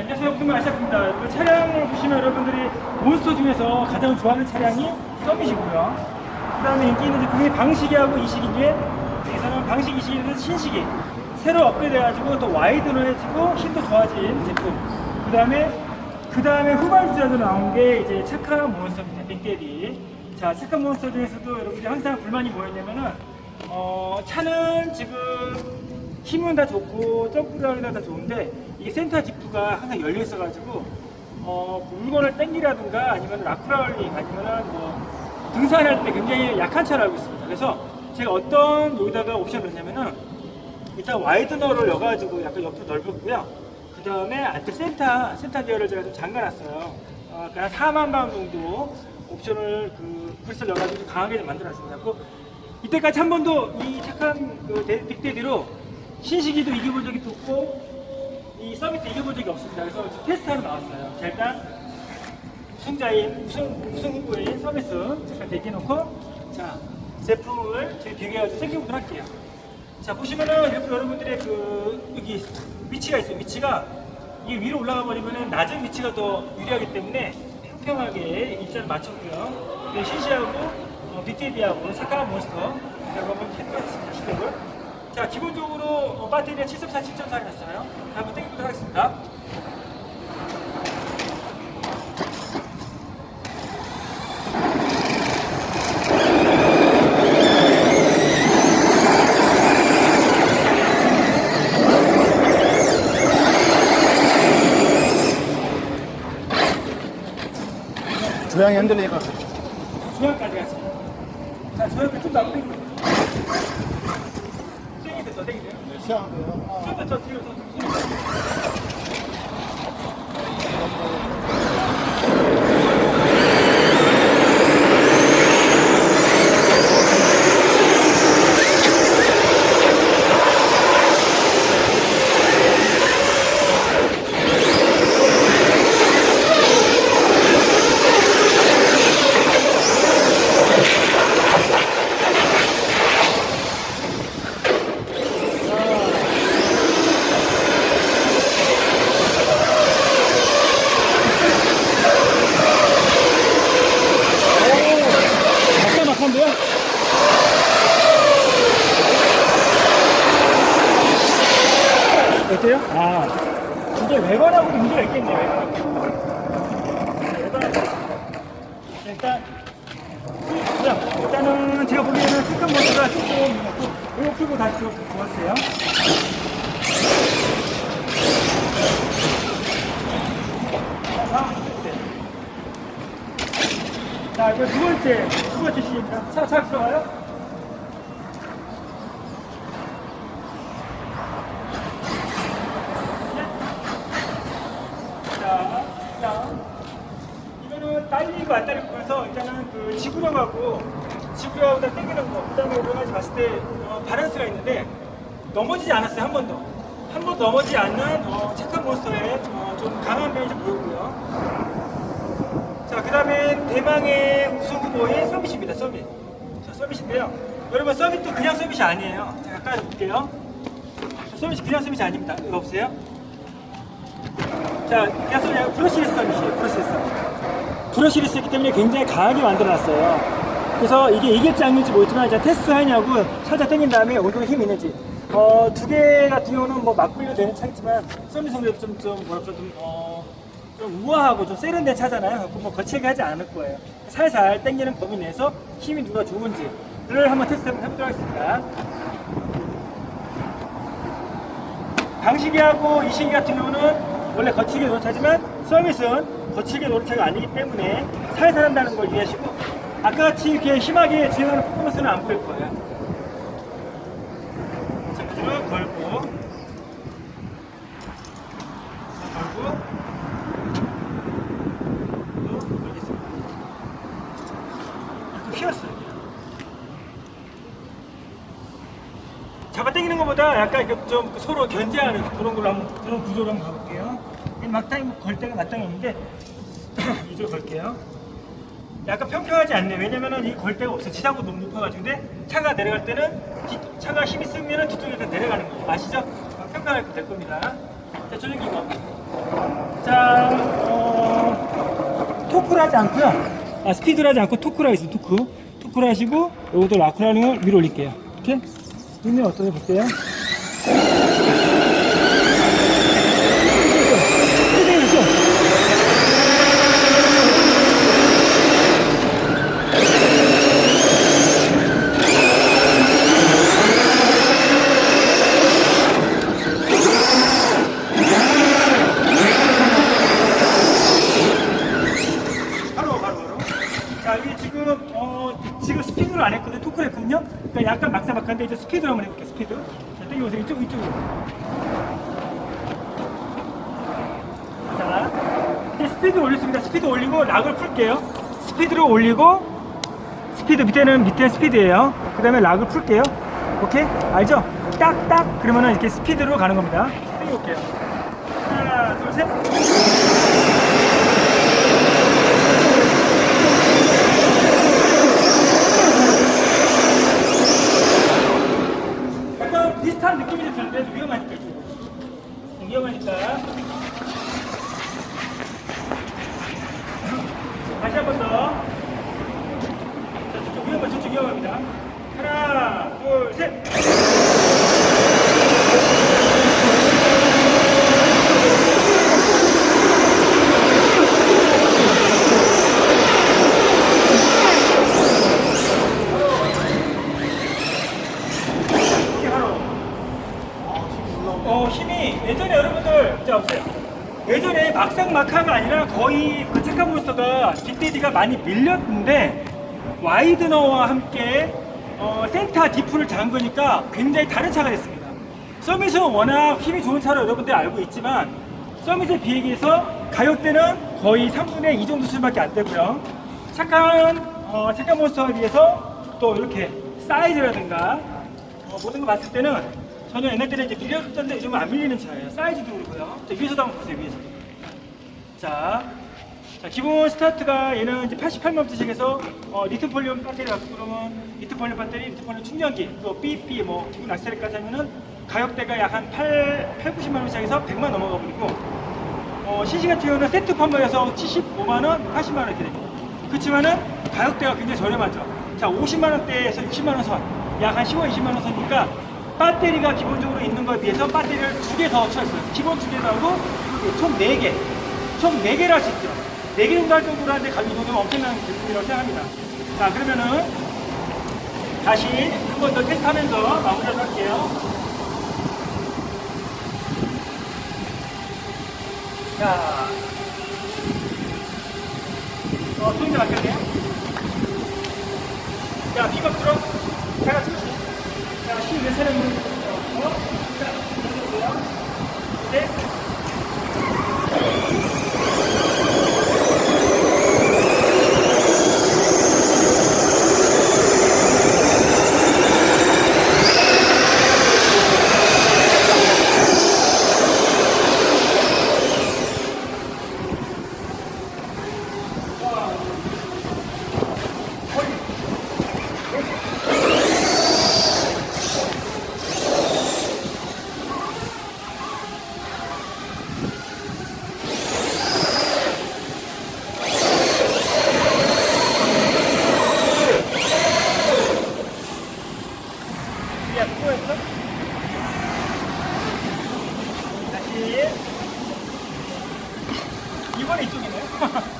안녕하세요. 구만 아시아입니다. 그 차량을 보시면 여러분들이 몬스터 중에서 가장 좋아하는 차량이 서밋이고요. 그 다음에 인기 있는 제품이 방식이하고 이식인데 여기서는 방식 이식에서 신식이 새로 업그레이드해가지고 또 와이드너해지고 힘도 좋아진 제품. 그 다음에 그 다음에 후발주자로 나온 게 이제 착한 몬스터입니다. 빅데디. 자, 착한 몬스터 중에서도 여러분들이 항상 불만이 뭐였냐면은 어, 차는 지금 힘은 다 좋고 점프력이나 다 좋은데 이게 센터 지프가 항상 열려 있어가지고 어, 물건을 땡기라든가 아니면 라쿠라울링 아니면은 뭐 등산할 때 굉장히 약한 차를 알고 있습니다. 그래서 제가 어떤 여기다가 옵션을 넣냐면은 일단 와이드너를 넣어가지고 약간 옆으로 넓혔고요. 그 다음에 안쪽 센터 센터 기어를 제가 좀 잠가놨어요. 어, 그러니까 4만 방 정도 옵션을 그 브리스를 넣어가지고 강하게 좀 만들어놨습니다. 그 이때까지 한 번도 이 착한 그 데- 빅데디로 신식이도 이겨본 적이 없고 이 서밋도 이겨본 적이 없습니다. 그래서 지금 테스트하러 나왔어요. 자 일단 우승자인 우승 우승 후보인 서밋은 잠깐 대기해놓고 자 제품을 저희 비교해가지고 챙겨보도록 할게요. 자 보시면은 여러분- 여러분들의 그 여기 위치가 있어요. 위치가 이 위로 올라가 버리면은 낮은 위치가 더 유리하기 때문에 평평하게 일자를 맞췄고요. 네, 시시하고 어, 빅데디하고 착한 몬스터 자 한번 해보겠습니다. 시력을. 자 기본적으로 어, 배터리가 7.4, 7.4를 했어요. 자, 한번 땡겨보도록 하겠습니다. 조향이 흔들리니까 조향까지 갔습니다. 자 조향을 좀더 앞으로 땡기세요. 더 땡기세요. 시원한데요. 좀더 저 뒤로. 막상 막한데요? 어때요? 아, 이게 외관하고 문제가 있겠네요, 외관하고. 네, 외관하고. 일단, 일단은 제가 보기에는 색감 모드가 조금 있고, 이거 풀고 다시 좀 보았어요. 자, 이거 두 번째, 두 번째 시입니다. 차, 차 들어가요? 자, 자. 이거는 딸리고 안 딸리고 지구력하고 지구력하고 다 땡기는 거, 그 다음에 오르가지 봤을 때 어, 바란스가 있는데 넘어지지 않았어요, 한 번도. 한 번도 넘어지지 않는 어, 착한 몬스터의 어, 좀 강한 면이 좀 보였고요. 자, 그 다음에 대망의 우승 후보인 서밋입니다, 서밋. 자, 서밋인데요. 여러분, 서밋도 그냥 서밋이 아니에요. 제가 가까이 볼게요. 자, 서밋이 그냥 서밋이 아닙니다. 이거 보세요. 자, 서밋이 아니고 브러시리스. 브러시리스이기 때문에 굉장히 강하게 만들어놨어요. 그래서 이게 이길지 안 이길지 모르지만 이제 테스트 하냐고 살짝 당긴 다음에 정도 힘이 있는지. 어, 두 개 같은 경우는 뭐 맞불려 되는 차겠지만 서밋 성격도 좀, 좀 뭐랄까 좀, 어, 좀 우아하고 좀 세련된 차잖아요. 그래서 뭐 거칠게 하지 않을 거예요. 살살 당기는 범위 내에서 힘이 누가 좋은지를 한번 테스트 한번 해보도록 하겠습니다. 방식이하고 이식이 같은 경우는 원래 거칠게 노는 차지만 서밋은 거칠게 노는 차가 아니기 때문에 살살 한다는 걸 이해하시고 아까 같이 이렇게 심하게 진행하는 퍼포먼스는 안 보일 거예요. 자, 그대로 걸고 휘었어요. 잡아당기는 것보다 약간 이렇게 좀 서로 견제하는 그런 걸로 한번 그런 구조로 한번 가볼게요. 막다니 걸 때가 마땅히 없는데 이쪽 걸게요. 약간 평평하지 않네. 왜냐면은 이 걸대가 없어. 지상고 너무 높아가지고. 근데 차가 내려갈 때는 뒤, 차가 힘이 쓰면은 뒤쪽에 내려가는 거예요. 아시죠? 아, 평평하게 될 겁니다. 자, 조정기 이거. 자, 어, 토크를 하지 않고요. 아, 스피드를 하지 않고 토크를 하겠습니다. 토크. 토크를 하시고, 요것도 라크라는 걸 위로 올릴게요. 이렇게. 힘을 어떠세요? 볼게요. 자 이게 지금 어 지금 스피드로 안 했거든요. 토크를 했거든요. 그러니까 약간 막사막한데 이제 스피드로 한번 해볼게요. 스피드. 자 땡겨보세요. 이쪽 이쪽으로. 자 스피드 올렸습니다. 스피드 올리고 락을 풀게요. 스피드로 올리고 스피드 밑에는 밑에 스피드예요. 그 다음에 락을 풀게요. 오케이 알죠? 딱딱 그러면은 이렇게 스피드로 가는 겁니다. 땡겨볼게요. 하나 둘 셋. 좀 드는데 좀 위험하니까 좀 위험하니까 다시 한 번 더. 자, 저쪽 위험한 저쪽 위험합니다. 하나, 둘, 셋. 이렇게 하러. 어 힘이 예전에 여러분들 자 보세요. 예전에 막상 막하가 아니라 거의 그 체카몬스터가 빅데디가 많이 밀렸는데 와이드너와 함께 어, 센터 디프를 잠그니까 굉장히 다른 차가 됐습니다. 서밋은 워낙 힘이 좋은 차로 여러분들 알고 있지만 서밋에 비해서 가격대는 거의 3분의 2 정도 수준밖에 안 되고요. 착한 어, 체카몬스터에 비해서 또 이렇게 사이즈라든가 어, 모든 거 봤을 때는 전혀 옛날 때는 이제 밀렸던데 요즘은 안 밀리는 차예요. 사이즈도 그렇고요. 자, 위에서도 한번 보세요, 위에서. 자, 자, 기본 스타트가 얘는 이제 88만부터 시작해서 어, 리튬폴리움 배터리 갖고 그러면 리튬폴리움 배터리, 리튬폴리움 충전기, 또 삐삐 뭐 기본 악세사리까지 하면은 가격대가 약 한 8, 8, 90만 원 시작해서 100만 넘어가 버리고 어, CC 같은 경우는 세트 판매해서 75만 원, 80만 원 이렇게 됩니다. 그렇지만은 가격대가 굉장히 저렴하죠. 자, 50만 원대에서 60만 원 선, 약 한 15, 20만 원 선이니까 배터리가 기본적으로 있는 거에 비해서 배터리를 두 개 더 쳐있어요. 기본 두 개 나오고 총 4개. 총 4개를 할 수 있죠. 4개 정도 할 정도로 하는데 가격 정도면 엄청난 제품이라고 생각합니다. 자, 그러면은 다시 한 번 더 테스트하면서 마무리하도록 할게요. 자, 어, 소리가 막혔네요. 자, 비겁 들어. 다 같이 보세요. 자, 14 차례 어, 자, 보세요. 네. 야, 수고했어? 다시. 이번에 이쪽이네.